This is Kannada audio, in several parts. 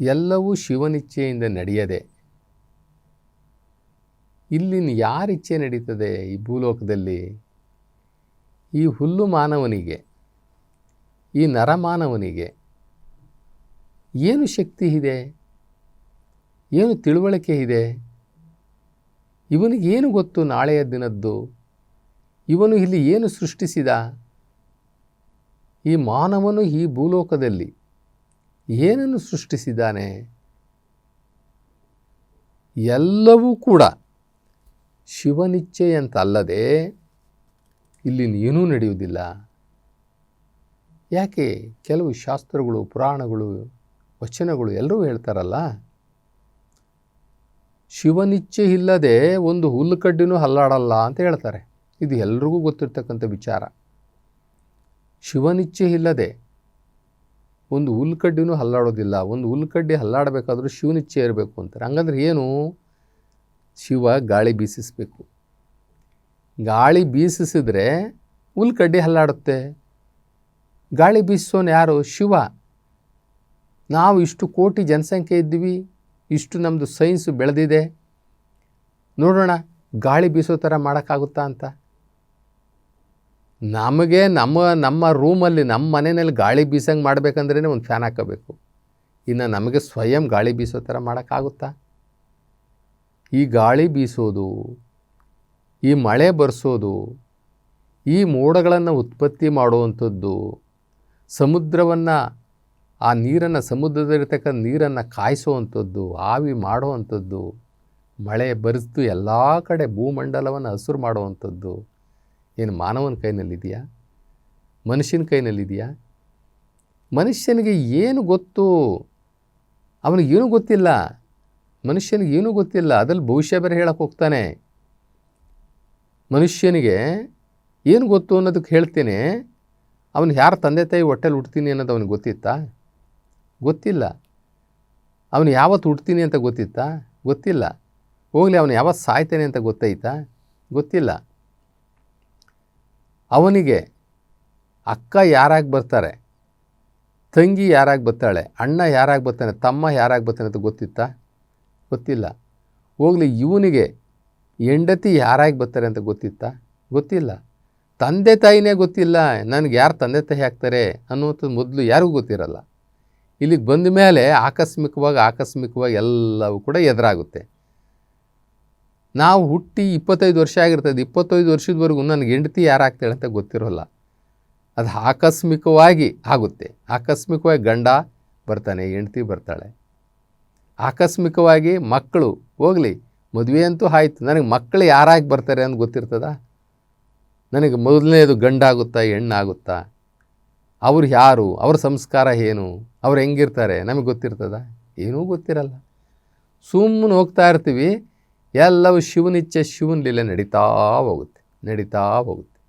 ಎಲ್ಲವೂ ಶಿವನಿಚ್ಛೆಯಿಂದ ನಡೆಯದೆ. ಇಲ್ಲಿನ ಯಾರಿಚ್ಛೆ ನಡೀತದೆ ಈ ಭೂಲೋಕದಲ್ಲಿ? ಈ ಹುಲ್ಲು ಮಾನವನಿಗೆ, ಈ ನರಮಾನವನಿಗೆ ಏನು ಶಕ್ತಿ ಇದೆ? ಏನು ತಿಳುವಳಿಕೆ ಇದೆ? ಇವನಿಗೇನು ಗೊತ್ತು ನಾಳೆಯ ದಿನದ್ದು? ಇವನು ಇಲ್ಲಿ ಏನು ಸೃಷ್ಟಿಸಿದ? ಈ ಮಾನವನು ಈ ಭೂಲೋಕದಲ್ಲಿ ಏನನ್ನು ಸೃಷ್ಟಿಸಿದ್ದಾನೆ? ಎಲ್ಲವೂ ಕೂಡ ಶಿವನಿಚ್ಛೆಯಂತಲ್ಲದೆ ಇಲ್ಲಿ ಏನೂ ನಡೆಯುವುದಿಲ್ಲ. ಯಾಕೆ? ಕೆಲವು ಶಾಸ್ತ್ರಗಳು, ಪುರಾಣಗಳು, ವಚನಗಳು ಎಲ್ಲರೂ ಹೇಳ್ತಾರಲ್ಲ, ಶಿವನಿಚ್ಛೆ ಇಲ್ಲದೆ ಒಂದು ಹುಲ್ಲುಕಡ್ಡಿನೂ ಹಲ್ಲಾಡಲ್ಲ ಅಂತ ಹೇಳ್ತಾರೆ. ಇದು ಎಲ್ರಿಗೂ ಗೊತ್ತಿರ್ತಕ್ಕಂಥ ವಿಚಾರ. ಶಿವನಿಚ್ಛೆ ಇಲ್ಲದೆ ಒಂದು ಹುಲ್ಕಡ್ಡಿನೂ ಹಲ್ಲಾಡೋದಿಲ್ಲ. ಒಂದು ಹುಲ್ಕಡ್ಡಿ ಹಲ್ಲಾಡಬೇಕಾದ್ರೂ ಶಿವನಿಚ್ಛೆ ಇರಬೇಕು ಅಂತಾರೆ. ಹಂಗಂದ್ರೆ ಏನು? ಶಿವ ಗಾಳಿ ಬೀಸಿಸಬೇಕು. ಗಾಳಿ ಬೀಸಿಸಿದ್ರೆ ಹುಲ್ಕಡ್ಡಿ ಹಲ್ಲಾಡುತ್ತೆ. ಗಾಳಿ ಬೀಸೋನು ಯಾರು? ಶಿವ. ನಾವು ಇಷ್ಟು ಕೋಟಿ ಜನಸಂಖ್ಯೆ ಇದ್ದೀವಿ. ಇಷ್ಟು ನಮ್ಮದು ಸೈನ್ಸು ಬೆಳೆದಿದೆ. ನೋಡೋಣ, ಗಾಳಿ ಬೀಸೋ ಥರ ಮಾಡೋಕ್ಕಾಗುತ್ತಾ ಅಂತ. ನಮಗೆ ನಮ್ಮ ನಮ್ಮ ರೂಮಲ್ಲಿ, ನಮ್ಮ ಮನೆಯಲ್ಲಿ ಗಾಳಿ ಬೀಸಂಗೆ ಮಾಡಬೇಕಂದ್ರೇ ಒಂದು ಫ್ಯಾನ್ ಹಾಕೋಬೇಕು. ಇನ್ನು ನಮಗೆ ಸ್ವಯಂ ಗಾಳಿ ಬೀಸೋ ಥರ ಮಾಡೋಕ್ಕಾಗುತ್ತಾ? ಈ ಗಾಳಿ ಬೀಸೋದು, ಈ ಮಳೆ ಬರ್ಸೋದು, ಈ ಮೋಡಗಳನ್ನು ಉತ್ಪತ್ತಿ ಮಾಡುವಂಥದ್ದು, ಸಮುದ್ರವನ್ನು, ಆ ನೀರನ್ನು, ಸಮುದ್ರದಲ್ಲಿರ್ತಕ್ಕಂಥ ನೀರನ್ನು ಕಾಯಿಸುವಂಥದ್ದು, ಆವಿ ಮಾಡುವಂಥದ್ದು, ಮಳೆ ಬರೆದು ಎಲ್ಲ ಕಡೆ ಭೂಮಂಡಲವನ್ನು ಹಸಿರು ಮಾಡುವಂಥದ್ದು ಏನು ಮಾನವನ ಕೈನಲ್ಲಿದೆಯಾ? ಮನುಷ್ಯನ ಕೈನಲ್ಲಿದೆಯಾ? ಮನುಷ್ಯನಿಗೆ ಏನು ಗೊತ್ತು? ಅವನಿಗೆ ಏನೂ ಗೊತ್ತಿಲ್ಲ. ಮನುಷ್ಯನಿಗೆ ಏನೂ ಗೊತ್ತಿಲ್ಲ. ಅದ್ರಲ್ಲಿ ಭವಿಷ್ಯ ಬೇರೆ ಹೇಳಕ್ಕೆ ಹೋಗ್ತಾನೆ. ಮನುಷ್ಯನಿಗೆ ಏನು ಗೊತ್ತು ಅನ್ನೋದಕ್ಕೆ ಹೇಳ್ತೇನೆ. ಅವನು ಯಾರು ತಂದೆ ತಾಯಿ ಹೊಟ್ಟೆಲಿ ಹುಡ್ತೀನಿ ಅನ್ನೋದು ಅವನಿಗೆ ಗೊತ್ತಿತ್ತಾ? ಗೊತ್ತಿಲ್ಲ. ಅವನು ಯಾವತ್ತು ಹುಡ್ತೀನಿ ಅಂತ ಗೊತ್ತಿತ್ತಾ? ಗೊತ್ತಿಲ್ಲ. ಹೋಗಲಿ, ಅವನು ಯಾವತ್ತು ಸಾಯ್ತಾನೆ ಅಂತ ಗೊತ್ತಾಯ್ತಾ ಗೊತ್ತಿಲ್ಲ. ಅವನಿಗೆ ಅಕ್ಕ ಯಾರಾಗಿ ಬರ್ತಾರೆ? ತಂಗಿ ಯಾರಾಗಿ ಬರ್ತಾಳೆ? ಅಣ್ಣ ಯಾರಾಗಿ ಬರ್ತಾನೆ? ತಮ್ಮ ಯಾರಾಗಿ ಬರ್ತಾನೆ ಅಂತ ಗೊತ್ತಿತ್ತಾ? ಗೊತ್ತಿಲ್ಲ. ಹೋಗಲಿ, ಇವನಿಗೆ ಹೆಂಡತಿ ಯಾರಾಗಿ ಬರ್ತಾರೆ ಅಂತ ಗೊತ್ತಿತ್ತಾ? ಗೊತ್ತಿಲ್ಲ. ತಂದೆ ತಾಯಿನೇ ಗೊತ್ತಿಲ್ಲ. ನನಗೆ ಯಾರು ತಂದೆ ತಾಯಿ ಹಾಕ್ತಾರೆ ಅನ್ನುವಂಥದ್ದು ಮೊದಲು ಯಾರಿಗೂ ಗೊತ್ತಿರಲ್ಲ. ಇಲ್ಲಿಗೆ ಬಂದ ಮೇಲೆ ಆಕಸ್ಮಿಕವಾಗಿ ಆಕಸ್ಮಿಕವಾಗಿ ಎಲ್ಲವೂ ಕೂಡ ಎದುರಾಗುತ್ತೆ. ನಾವು ಹುಟ್ಟಿ ಇಪ್ಪತ್ತೈದು ವರ್ಷ ಆಗಿರ್ತದೆ, ಇಪ್ಪತ್ತೈದು ವರ್ಷದವರೆಗೂ ನನಗೆ ಹೆಂಡತಿ ಯಾರಾಗ್ತಾಳೆ ಅಂತ ಗೊತ್ತಿರೋಲ್ಲ. ಅದು ಆಕಸ್ಮಿಕವಾಗಿ ಆಗುತ್ತೆ. ಆಕಸ್ಮಿಕವಾಗಿ ಗಂಡ ಬರ್ತಾನೆ, ಹೆಂಡತಿ ಬರ್ತಾಳೆ. ಆಕಸ್ಮಿಕವಾಗಿ ಮಕ್ಕಳು, ಹೋಗಲಿ, ಮದುವೆ ಅಂತೂ ಆಯ್ತು. ನನಗೆ ಮಕ್ಕಳು ಯಾರಾಗಿ ಬರ್ತಾರೆ ಅಂತ ಗೊತ್ತಿರ್ತದ? ನನಗೆ ಮೊದಲನೇದು ಗಂಡಾಗುತ್ತಾ ಹೆಣ್ಣಾಗುತ್ತಾ ಅವ್ರು ಯಾರು? ಅವ್ರ ಸಂಸ್ಕಾರ ಏನು? ಅವ್ರು ಹೆಂಗಿರ್ತಾರೆ? ನಮಗೆ ಗೊತ್ತಿರ್ತದ? ಏನೂ ಗೊತ್ತಿರಲ್ಲ. ಸುಮ್ಮನೆ ಹೋಗ್ತಾ ಇರ್ತೀವಿ. ಎಲ್ಲವೂ ಶಿವನಿಚ್ಛೆ ಶಿವನ ಲೀಲೆ ನಡೀತಾ ಹೋಗುತ್ತೆ ನಡೀತಾ ಹೋಗುತ್ತೆ.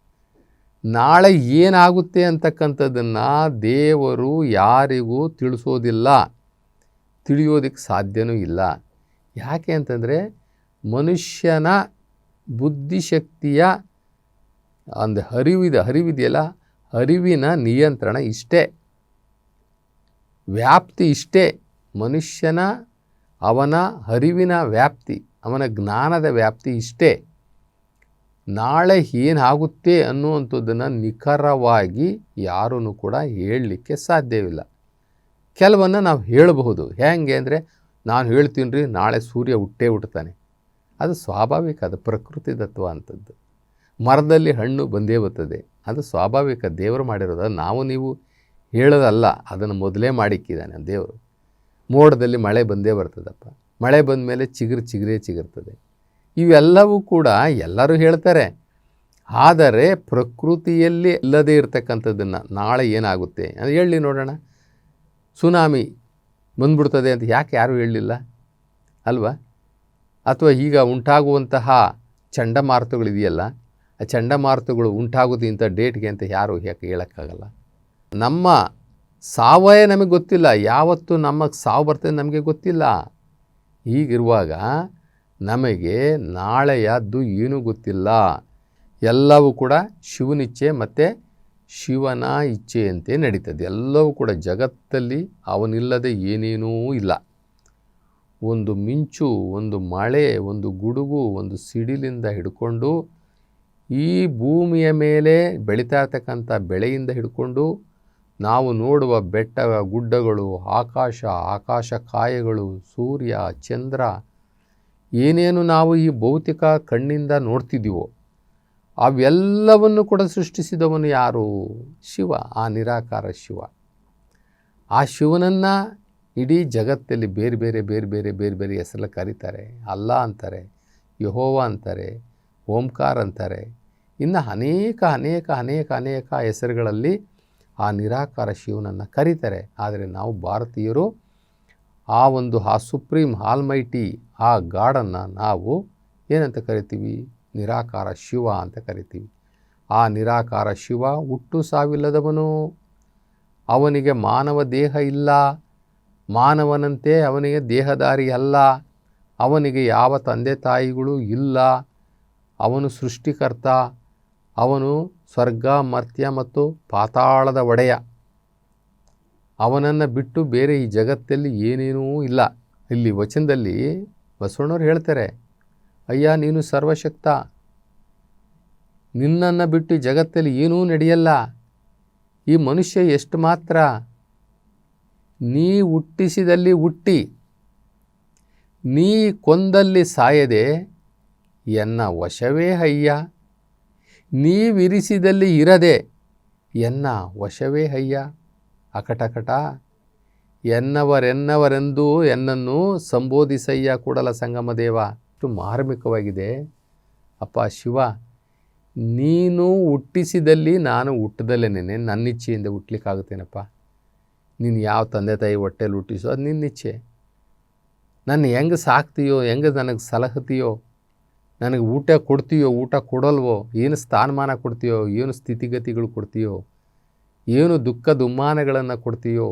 ನಾಳೆ ಏನಾಗುತ್ತೆ ಅಂತಕ್ಕಂಥದ್ದನ್ನು ದೇವರು ಯಾರಿಗೂ ತಿಳಿಸೋದಿಲ್ಲ ತಿಳಿಯೋದಕ್ಕೆ ಸಾಧ್ಯವೂ ಇಲ್ಲ. ಯಾಕೆ ಅಂತಂದರೆ ಮನುಷ್ಯನ ಬುದ್ಧಿಶಕ್ತಿಯ ಒಂದು ಹರಿವಿದೆ, ಹರಿವಿದೆಯಲ್ಲ, ಹರಿವಿನ ನಿಯಂತ್ರಣ ಇಷ್ಟೇ, ವ್ಯಾಪ್ತಿ ಇಷ್ಟೇ, ಮನುಷ್ಯನ ಅವನ ಹರಿವಿನ ವ್ಯಾಪ್ತಿ. ಅವನ ಜ್ಞಾನದ ವ್ಯಾಪ್ತಿ ಇಷ್ಟೇ. ನಾಳೆ ಏನಾಗುತ್ತೆ ಅನ್ನುವಂಥದ್ದನ್ನು ನಿಖರವಾಗಿ ಯಾರೂ ಕೂಡ ಹೇಳಲಿಕ್ಕೆ ಸಾಧ್ಯವಿಲ್ಲ. ಕೆಲವನ್ನು ನಾವು ಹೇಳಬಹುದು. ಹೇಗೆ ಅಂದರೆ, ನಾನು ಹೇಳ್ತೀನಿ ರೀ, ನಾಳೆ ಸೂರ್ಯ ಹುಟ್ಟೇ ಹುಟ್ಟುತ್ತಾನೆ. ಅದು ಸ್ವಾಭಾವಿಕ, ಅದು ಪ್ರಕೃತಿ ತತ್ವ ಅಂಥದ್ದು. ಮರದಲ್ಲಿ ಹಣ್ಣು ಬಂದೇ ಬರ್ತದೆ. ಅದು ಸ್ವಾಭಾವಿಕ, ದೇವರು ಮಾಡಿರೋದು. ನಾವು ನೀವು ಹೇಳೋದಲ್ಲ, ಅದನ್ನು ಮೊದಲೇ ಮಾಡಿಕ್ಕಿದ್ದಾನೆ ದೇವರು. ಮೋಡದಲ್ಲಿ ಮಳೆ ಬಂದೇ ಬರ್ತದಪ್ಪ. ಮಳೆ ಬಂದ ಮೇಲೆ ಚಿಗುರು ಚಿಗುರೇ ಚಿಗುರ್ತದೆ. ಇವೆಲ್ಲವೂ ಕೂಡ ಎಲ್ಲರೂ ಹೇಳ್ತಾರೆ. ಆದರೆ ಪ್ರಕೃತಿಯಲ್ಲಿ ಇಲ್ಲದೇ ಇರತಕ್ಕಂಥದ್ದನ್ನು ನಾಳೆ ಏನಾಗುತ್ತೆ? ಅದು ಹೇಳಿ ನೋಡೋಣ. ಸುನಾಮಿ ಬಂದ್ಬಿಡ್ತದೆ ಅಂತ ಯಾಕೆ ಯಾರೂ ಹೇಳಲಿಲ್ಲ? ಅಲ್ವಾ? ಅಥವಾ ಈಗ ಉಂಟಾಗುವಂತಹ ಚಂಡಮಾರುತಗಳಿದೆಯಲ್ಲ, ಆ ಚಂಡಮಾರುತಗಳು ಉಂಟಾಗೋದು ಇಂಥ ಡೇಟ್ಗೆ ಅಂತ ಯಾರು ಯಾಕೆ ಹೇಳೋಕ್ಕಾಗಲ್ಲ? ನಮ್ಮ ಸಾವಯ ನಮಗೆ ಗೊತ್ತಿಲ್ಲ. ಯಾವತ್ತು ನಮಗೆ ಸಾವು ಬರ್ತದೆ ನಮಗೆ ಗೊತ್ತಿಲ್ಲ. ಹೀಗಿರುವಾಗ ನಮಗೆ ನಾಳೆಯದ್ದು ಏನೂ ಗೊತ್ತಿಲ್ಲ. ಎಲ್ಲವೂ ಕೂಡ ಶಿವನಿಚ್ಛೆ ಮತ್ತು ಶಿವನ ಇಚ್ಛೆಯಂತೆ ನಡೀತದೆ. ಎಲ್ಲವೂ ಕೂಡ ಜಗತ್ತಲ್ಲಿ ಅವನಿಲ್ಲದೆ ಏನೇನೂ ಇಲ್ಲ. ಒಂದು ಮಿಂಚು, ಒಂದು ಮಳೆ, ಒಂದು ಗುಡುಗು, ಒಂದು ಸಿಡಿಲಿಂದ ಹಿಡ್ಕೊಂಡು ಈ ಭೂಮಿಯ ಮೇಲೆ ಬೆಳೀತಾ ಇರ್ತಕ್ಕಂಥ ಬೆಳೆಯಿಂದ ಹಿಡ್ಕೊಂಡು ನಾವು ನೋಡುವ ಬೆಟ್ಟ ಗುಡ್ಡಗಳು, ಆಕಾಶ ಆಕಾಶ ಕಾಯಗಳು, ಸೂರ್ಯ, ಚಂದ್ರ, ಏನೇನು ನಾವು ಈ ಭೌತಿಕ ಕಣ್ಣಿಂದ ನೋಡ್ತಿದ್ದೀವೋ, ಅವೆಲ್ಲವನ್ನು ಕೂಡ ಸೃಷ್ಟಿಸಿದವನು ಯಾರು? ಶಿವ, ಆ ನಿರಾಕಾರ ಶಿವ. ಆ ಶಿವನನ್ನು ಇಡೀ ಜಗತ್ತಲ್ಲಿ ಬೇರೆ ಬೇರೆ ಬೇರೆ ಬೇರೆ ಬೇರೆ ಬೇರೆ ಹೆಸರಲ್ಲಿ ಕರೀತಾರೆ. ಅಲ್ಲ ಅಂತಾರೆ, ಯಹೋವ ಅಂತಾರೆ, ಓಂಕಾರ ಅಂತಾರೆ. ಇನ್ನು ಅನೇಕ ಅನೇಕ ಅನೇಕ ಅನೇಕ ಹೆಸರುಗಳಲ್ಲಿ ಆ ನಿರಾಕಾರ ಶಿವನನ್ನು ಕರೀತಾರೆ. ಆದರೆ ನಾವು ಭಾರತೀಯರು, ಆ ಒಂದು ಆ ಸುಪ್ರೀಂ ಆಲ್ಮೈಟಿ, ಆ ಗಾಡನ್ನು ನಾವು ಏನಂತ ಕರಿತೀವಿ? ನಿರಾಕಾರ ಶಿವ ಅಂತ ಕರಿತೀವಿ. ಆ ನಿರಾಕಾರ ಶಿವ ಹುಟ್ಟು ಸಾವಿಲ್ಲದವನು. ಅವನಿಗೆ ಮಾನವ ದೇಹ ಇಲ್ಲ. ಮಾನವನಂತೆ ಅವನಿಗೆ ದೇಹದಾರಿ ಅಲ್ಲ. ಅವನಿಗೆ ಯಾವ ತಂದೆ ತಾಯಿಗಳು ಇಲ್ಲ. ಅವನು ಸೃಷ್ಟಿಕರ್ತ. ಅವನು ಸ್ವರ್ಗ, ಮರ್ತ್ಯ ಮತ್ತು ಪಾತಾಳದ ಒಡೆಯ. ಅವನನ್ನು ಬಿಟ್ಟು ಬೇರೆ ಈ ಜಗತ್ತಲ್ಲಿ ಏನೇನೂ ಇಲ್ಲ. ಇಲ್ಲಿ ವಚನದಲ್ಲಿ ಬಸವಣ್ಣವ್ರು ಹೇಳ್ತಾರೆ, ಅಯ್ಯ, ನೀನು ಸರ್ವಶಕ್ತ. ನಿನ್ನನ್ನು ಬಿಟ್ಟು ಜಗತ್ತಲ್ಲಿ ಏನೂ ನಡೆಯಲ್ಲ. ಈ ಮನುಷ್ಯ ಎಷ್ಟು ಮಾತ್ರ? ನೀ ಹುಟ್ಟಿಸಿದಲ್ಲಿ ಹುಟ್ಟಿ. ನೀ ಕೊಂದಲ್ಲಿ ಸಾಯದೆ, ಎನ್ನ ವಶವೇ ಅಯ್ಯ. ನೀವಿರಿಸಿದಲ್ಲಿ ಇರದೆ ಎನ್ನ ವಶವೇ ಅಯ್ಯ? ಅಕಟಕಟ. ಎನ್ನವರೆನ್ನವರೆಂದು ಎನ್ನನ್ನು ಸಂಬೋಧಿಸಯ್ಯ ಕೂಡಲ ಸಂಗಮ ದೇವ. ಇಷ್ಟು ಮಾರ್ಮಿಕವಾಗಿದೆ. ಅಪ್ಪ ಶಿವ, ನೀನು ಹುಟ್ಟಿಸಿದಲ್ಲಿ ನಾನು ಹುಟ್ಟದಲ್ಲೇನೆ ನನ್ನ ಇಚ್ಛೆಯಿಂದ ಹುಟ್ಟಲಿಕ್ಕಾಗುತ್ತೇನಪ್ಪ ನೀನು ಯಾವ ತಂದೆ ತಾಯಿ ಹೊಟ್ಟೆಲಿ ಹುಟ್ಟಿಸೋ ಅದು ನಿನ್ನ ಇಚ್ಛೆ. ನನ್ನ ಹೆಂಗೆ ಸಾಕ್ತೀಯೋ, ಹೆಂಗೆ ನನಗೆ ಸಲಹತೀಯೋ ನನಗೆ ಊಟ ಕೊಡ್ತೀಯೋ, ಊಟ ಕೊಡಲ್ವೋ, ಏನು ಸ್ಥಾನಮಾನ ಕೊಡ್ತೀಯೋ, ಏನು ಸ್ಥಿತಿಗತಿಗಳು ಕೊಡ್ತೀಯೋ, ಏನು ದುಃಖ ದುಮ್ಮಾನಗಳನ್ನು ಕೊಡ್ತೀಯೋ,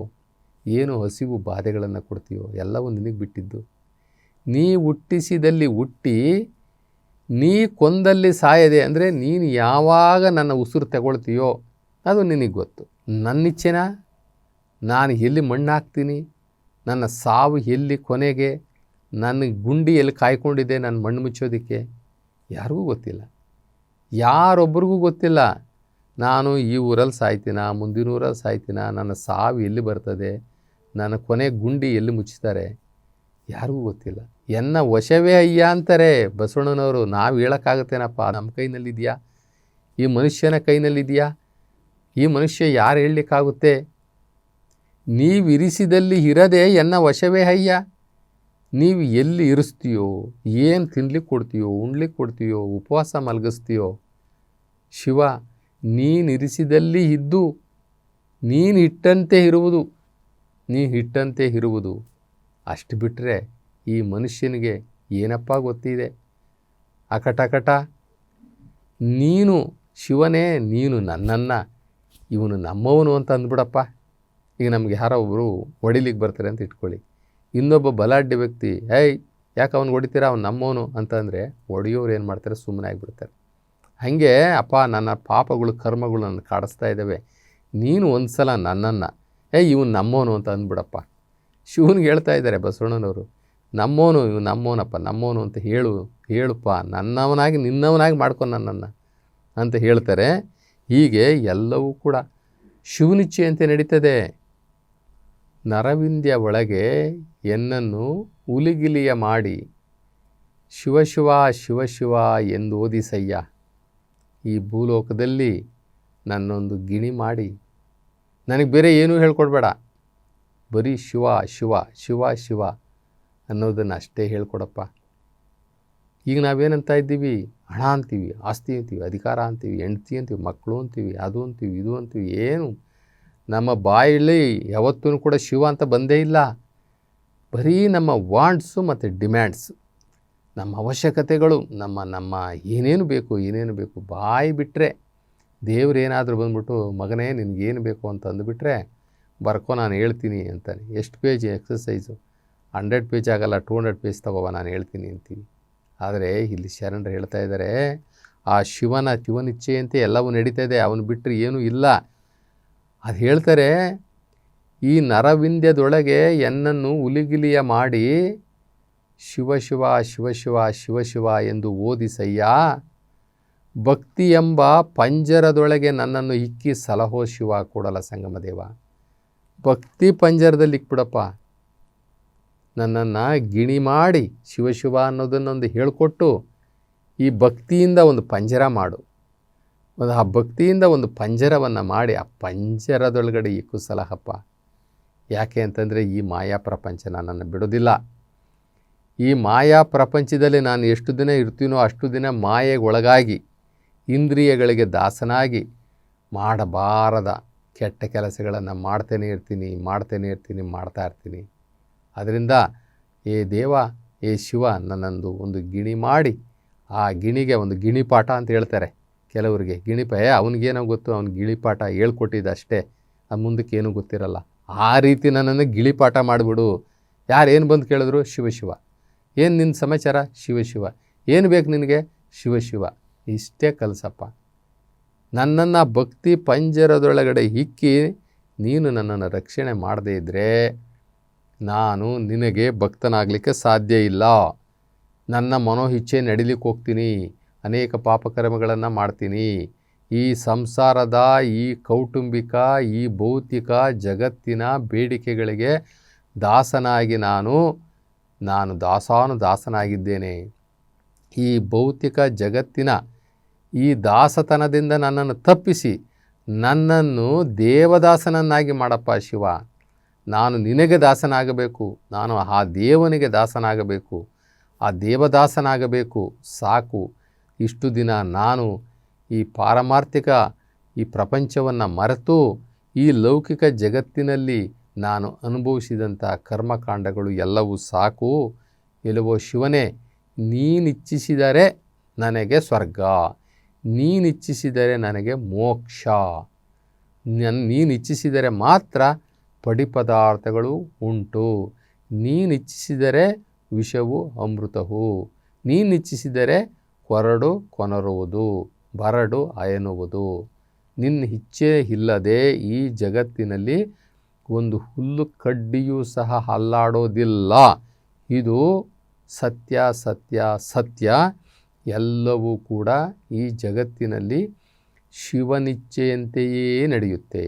ಏನು ಹಸಿವು ಬಾಧೆಗಳನ್ನು ಕೊಡ್ತೀಯೋ, ಎಲ್ಲವೂ ನಿನಗೆ ಬಿಟ್ಟಿದ್ದು. ನೀ ಹುಟ್ಟಿಸಿದಲ್ಲಿ ಹುಟ್ಟಿ, ನೀ ಕೊಂದಲ್ಲಿ ಸಾಯದೆ ಅಂದರೆ ನೀನು ಯಾವಾಗ ನನ್ನ ಉಸಿರು ತಗೊಳ್ತೀಯೋ, ಅದು ನಿನಗೆ ಗೊತ್ತು. ನನ್ನ ಇಚ್ಛೆನಾ ನಾನು ಎಲ್ಲಿ ಮಣ್ಣು ಹಾಕ್ತೀನಿ ನನ್ನ ಸಾವು ಎಲ್ಲಿ ಕೊನೆಗೆ? ನನ್ನ ಗುಂಡಿ ಎಲ್ಲಿ ಕಾಯ್ಕೊಂಡಿದೆ ನನ್ನ ಮಣ್ಣು ಮುಚ್ಚೋದಕ್ಕೆ? ಯಾರಿಗೂ ಗೊತ್ತಿಲ್ಲ. ಯಾರೊಬ್ಬರಿಗೂ ಗೊತ್ತಿಲ್ಲ. ನಾನು ಈ ಊರಲ್ಲಿ ಸಾಯ್ತೀನ, ಮುಂದಿನ ಊರಲ್ಲಿ ಸಾಯ್ತೀನ, ನನ್ನ ಸಾವು ಎಲ್ಲಿ ಬರ್ತದೆ, ನನ್ನ ಕೊನೆ ಗುಂಡಿ ಎಲ್ಲಿ ಮುಚ್ಚುತ್ತಾರೆ ಯಾರಿಗೂ ಗೊತ್ತಿಲ್ಲ. ಎನ್ನ ವಶವೇ ಅಯ್ಯ ಅಂತಾರೆ ಬಸವಣ್ಣನವರು. ನಾವು ಹೇಳೋಕ್ಕಾಗತ್ತೇನಪ್ಪ? ನಮ್ಮ ಕೈನಲ್ಲಿದೆಯಾ? ಈ ಮನುಷ್ಯನ ಕೈನಲ್ಲಿದೆಯಾ? ಈ ಮನುಷ್ಯ ಯಾರು ಹೇಳಲಿಕ್ಕಾಗುತ್ತೆ? ನೀವಿರಿಸಿದಲ್ಲಿ ಇರದೆ ಎನ್ನ ವಶವೇ ಅಯ್ಯ? ನೀವು ಎಲ್ಲಿ ಇರಿಸ್ತೀಯೋ, ಏನು ತಿನ್ಲಿಕ್ಕೆ ಕೊಡ್ತೀಯೋ ಉಣ್ಲಿಕ್ಕೆ ಕೊಡ್ತೀಯೋ, ಉಪವಾಸ ಮಲಗಿಸ್ತೀಯೋ, ಶಿವ, ನೀನು ಇರಿಸಿದಲ್ಲಿ ಇದ್ದು, ನೀನು ಇಟ್ಟಂತೆ ಇರುವುದು, ನೀ ಇಟ್ಟಂತೆ ಇರುವುದು. ಅಷ್ಟು ಬಿಟ್ಟರೆ ಈ ಮನುಷ್ಯನಿಗೆ ಏನಪ್ಪ ಗೊತ್ತಿದೆ? ಅಕಟಕಟ ನೀನು ಶಿವನೇ, ನೀನು ನನ್ನನ್ನು, ಇವನು ನಮ್ಮವನು ಅಂತ ಅಂದ್ಬಿಡಪ್ಪ. ಈಗ ನಮ್ಗೆ ಯಾರೋ ಒಬ್ಬರು ಹೊಡಿಲಿಕ್ಕೆ ಬರ್ತಾರೆ ಅಂತ ಇಟ್ಕೊಳ್ಳಿ. ಇನ್ನೊಬ್ಬ ಬಲಾಢ್ಯ ವ್ಯಕ್ತಿ, ಏಯ್, ಯಾಕೆ ಅವ್ನು ಹೊಡಿತೀರಾ? ಅವ್ನು ನಮ್ಮವನು. ಅಂತಂದರೆ ಹೊಡೆಯೋರು ಏನು ಮಾಡ್ತಾರೆ? ಸುಮ್ಮನೆ ಆಗಿಬಿಡ್ತಾರೆ. ಹಾಗೆ, ಅಪ್ಪ, ನನ್ನ ಪಾಪಗಳು, ಕರ್ಮಗಳು ನನ್ನ ಕಾಡಿಸ್ತಾ ಇದ್ದಾವೆ ನೀನು ಒಂದು ಸಲ ನನ್ನನ್ನು, ಏಯ್, ಇವನು ನಮ್ಮವನು ಅಂತ ಅಂದ್ಬಿಡಪ್ಪ. ಶಿವನಿಗೆ ಹೇಳ್ತಾ ಇದ್ದಾರೆ ಬಸವಣ್ಣನವರು, ನಮ್ಮವನು ಇವು ನಮ್ಮವನಪ್ಪ, ನಮ್ಮವನು ಅಂತ ಹೇಳು, ಹೇಳುಪ್ಪ, ನನ್ನವನಾಗಿ, ನಿನ್ನವನಾಗಿ ಮಾಡ್ಕೊ ನನ್ನನ್ನು ಅಂತ ಹೇಳ್ತಾರೆ. ಹೀಗೆ ಎಲ್ಲವೂ ಕೂಡ ಶಿವನಿಚ್ಛೆಯಂತೆ ನಡೀತದೆ. ನರವಿಂದ್ಯ ಒಳಗೆ ಎನ್ನನ್ನು ಉಲಿಗಿಲಿಯ ಮಾಡಿ ಶಿವಶಿವ ಶಿವಶಿವ ಎಂದು ಓದಿಸಯ್ಯ. ಈ ಭೂಲೋಕದಲ್ಲಿ ನನ್ನೊಂದು ಗಿಣಿ ಮಾಡಿ. ನನಗೆ ಬೇರೆ ಏನೂ ಹೇಳ್ಕೊಡ್ಬೇಡ. ಬರೀ ಶಿವ ಶಿವ ಶಿವ ಶಿವ ಅನ್ನೋದನ್ನು ಅಷ್ಟೇ ಹೇಳ್ಕೊಡಪ್ಪ. ಈಗ ನಾವೇನಂತ ಇದ್ದೀವಿ? ಹಣ ಅಂತೀವಿ, ಆಸ್ತಿ ಅಂತೀವಿ, ಅಧಿಕಾರ ಅಂತೀವಿ, ಹೆಂಡ್ತಿ ಅಂತೀವಿ, ಮಕ್ಕಳು ಅಂತೀವಿ, ಅದು ಅಂತೀವಿ, ಇದು ಅಂತೀವಿ, ಏನು? ನಮ್ಮ ಬಾಯಲ್ಲಿ ಯಾವತ್ತೂ ಕೂಡ ಶಿವ ಅಂತ ಬಂದೇ ಇಲ್ಲ. ಬರೀ ನಮ್ಮ ವಾಂಟ್ಸು ಮತ್ತು ಡಿಮ್ಯಾಂಡ್ಸು, ನಮ್ಮ ಅವಶ್ಯಕತೆಗಳು, ನಮ್ಮ ನಮ್ಮ ಏನೇನು ಬೇಕು ಏನೇನು ಬೇಕು ಬಾಯಿ ಬಿಟ್ಟರೆ ದೇವ್ರು ಏನಾದರೂ ಬಂದ್ಬಿಟ್ಟು ಮಗನೇ ನಿನಗೇನು ಬೇಕು ಅಂತ ಅಂದುಬಿಟ್ರೆ ಬರ್ಕೋ ನಾನು ಹೇಳ್ತೀನಿ ಅಂತಾನೆ ಎಷ್ಟು ಪೇಜ್ ಎಕ್ಸಸೈಸು? ಹಂಡ್ರೆಡ್ ಪೇಜ್ ಆಗಲ್ಲ, ಟೂ ಹಂಡ್ರೆಡ್ ಪೇಜ್ ತಗೋಬ ನಾನು ಹೇಳ್ತೀನಿ ಅಂತೀವಿ. ಆದರೆ ಇಲ್ಲಿ ಶರಣರು ಹೇಳ್ತಾ ಇದ್ದಾರೆ, ಆ ಶಿವನ ಶಿವನಿಚ್ಛೆಯಂತೆ ಎಲ್ಲವೂ ನಡೀತಾ ಇದೆ, ಅವನು ಬಿಟ್ಟರೆ ಏನೂ ಇಲ್ಲ. ಅದು ಹೇಳ್ತಾರೆ, ಈ ನರವಿಂದ್ಯದೊಳಗೆ ಎನ್ನನ್ನು ಉಲಿಗಿಲಿಯ ಮಾಡಿ ಶಿವಶಿವ ಶಿವಶಿವ ಶಿವಶಿವ ಎಂದು ಓದಿಸಯ್ಯ ಭಕ್ತಿ ಎಂಬ ಪಂಜರದೊಳಗೆ ನನ್ನನ್ನು ಇಕ್ಕಿ ಸಲಹೋ ಶಿವ ಕೂಡಲ ಸಂಗಮದೇವ ಭಕ್ತಿ ಪಂಜರದಲ್ಲಿ ಇಕ್ಬಿಡಪ್ಪ. ನನ್ನನ್ನು ಗಿಣಿ ಮಾಡಿ ಶಿವಶಿವ ಅನ್ನೋದನ್ನೊಂದು ಹೇಳಿಕೊಟ್ಟು ಈ ಭಕ್ತಿಯಿಂದ ಒಂದು ಪಂಜರ ಮಾಡು. ಒಂದು ಆ ಭಕ್ತಿಯಿಂದ ಒಂದು ಪಂಜರವನ್ನು ಮಾಡಿ ಆ ಪಂಜರದೊಳಗಡೆ ಈ ಕುಸಲಹಪ್ಪ ಯಾಕೆ ಅಂತಂದರೆ ಈ ಮಾಯಾ ಪ್ರಪಂಚ ನನ್ನನ್ನು ಬಿಡೋದಿಲ್ಲ ಈ ಮಾಯಾ ಪ್ರಪಂಚದಲ್ಲಿ ನಾನು ಎಷ್ಟು ದಿನ ಇರ್ತೀನೋ ಅಷ್ಟು ದಿನ ಮಾಯೆಗೆ ಒಳಗಾಗಿ ಇಂದ್ರಿಯಗಳಿಗೆ ದಾಸನಾಗಿ ಮಾಡಬಾರದ ಕೆಟ್ಟ ಕೆಲಸಗಳನ್ನು ಮಾಡ್ತೇನೆ ಇರ್ತೀನಿ ಮಾಡ್ತೇನೆ ಇರ್ತೀನಿ, ಮಾಡ್ತಾ ಇರ್ತೀನಿ. ಅದರಿಂದ ಏ ದೇವ, ಏ ಶಿವ ನನ್ನೊಂದು ಒಂದು ಗಿಣಿ ಮಾಡಿ, ಆ ಗಿಣಿಗೆ ಒಂದು ಗಿಣಿಪಾಠ ಅಂತ ಹೇಳ್ತಾರೆ. ಕೆಲವರಿಗೆ. ಗಿಣಿಪ, ಏ, ಅವನಿಗೇನೋ ಗೊತ್ತು, ಅವ್ನು ಗಿಳಿಪಾಠ ಹೇಳ್ಕೊಟ್ಟಿದ್ದ ಅಷ್ಟೇ ಅದು ಮುಂದಕ್ಕೆ ಏನೂ ಗೊತ್ತಿರಲ್ಲ. ಆ ರೀತಿ ನನ್ನನ್ನು ಗಿಳಿಪಾಠ ಮಾಡಿಬಿಡು. ಯಾರು ಏನು ಬಂದು ಕೇಳಿದ್ರು ಶಿವಶಿವ ಏನು ನಿನ್ನ ಸಮಾಚಾರ? ಶಿವಶಿವ ಏನು ಬೇಕು ನಿನಗೆ? ಶಿವಶಿವ ಇಷ್ಟೇ ಕಲಸಪ್ಪ. ನನ್ನನ್ನು ಭಕ್ತಿ ಪಂಜರದೊಳಗಡೆ ಇಕ್ಕಿ ನೀನು ನನ್ನನ್ನು ರಕ್ಷಣೆ ಮಾಡದೇ ಇದ್ದರೆ ನಾನು ನಿನಗೆ ಭಕ್ತನಾಗಲಿಕ್ಕೆ ಸಾಧ್ಯ ಇಲ್ಲ. ನನ್ನ ಮನೋಹಿಚ್ಛೆ ನಡಿಲಿಕ್ಕೆ ಹೋಗ್ತೀನಿ. ಅನೇಕ ಪಾಪಕರ್ಮಗಳನ್ನು ಮಾಡ್ತೀನಿ. ಈ ಸಂಸಾರದ, ಈ ಕೌಟುಂಬಿಕ, ಈ ಭೌತಿಕ ಜಗತ್ತಿನ ಬೇಡಿಕೆಗಳಿಗೆ ದಾಸನಾಗಿ ನಾನು ನಾನು ದಾಸಾನು ದಾಸನಾಗಿದ್ದೇನೆ. ಈ ಭೌತಿಕ ಜಗತ್ತಿನ ಈ ದಾಸತನದಿಂದ ನನ್ನನ್ನು ತಪ್ಪಿಸಿ ನನ್ನನ್ನು ದೇವದಾಸನನ್ನಾಗಿ ಮಾಡಪ್ಪ ಶಿವ. ನಾನು ನಿನಗೆ ದಾಸನಾಗಬೇಕು, ನಾನು ಆ ದೇವನಿಗೆ ದಾಸನಾಗಬೇಕು. ಆ ದೇವದಾಸನಾಗಬೇಕು, ಸಾಕು. ಇಷ್ಟು ದಿನ ನಾನು ಈ ಪಾರಮಾರ್ಥಿಕ ಈ ಪ್ರಪಂಚವನ್ನು ಮರೆತು ಈ ಲೌಕಿಕ ಜಗತ್ತಿನಲ್ಲಿ ನಾನು ಅನುಭವಿಸಿದಂಥ ಕರ್ಮಕಾಂಡಗಳು ಎಲ್ಲವೂ ಸಾಕು. ಎಲ್ಲವೋ ಶಿವನೇ, ನೀನಿಚ್ಛಿಸಿದರೆ ನನಗೆ ಸ್ವರ್ಗ, ನೀನಿಚ್ಛಿಸಿದರೆ ನನಗೆ ಮೋಕ್ಷ. ನನ್ ನೀನಿಚ್ಛಿಸಿದರೆ ಮಾತ್ರ ಪಡಿಪದಾರ್ಥಗಳು ಉಂಟು. ನೀನಿಚ್ಛಿಸಿದರೆ ವಿಷವು ಅಮೃತವು. ನೀನಿಚ್ಛಿಸಿದರೆ ಕೊರಡು ಕೊನರುವುದು, ಬರಡು ಅಯನುವುದು. ನಿನ್ನ ಇಚ್ಛೆ ಇಲ್ಲದೆ ಈ ಜಗತ್ತಿನಲ್ಲಿ ಒಂದು ಹುಲ್ಲು ಕಡ್ಡಿಯೂ ಸಹ ಅಲ್ಲಾಡೋದಿಲ್ಲ. ಇದು ಸತ್ಯ ಸತ್ಯ ಸತ್ಯ. ಎಲ್ಲವೂ ಕೂಡ ಈ ಜಗತ್ತಿನಲ್ಲಿ ಶಿವನಿಚ್ಛೆಯಂತೆಯೇ ನಡೆಯುತ್ತೆ.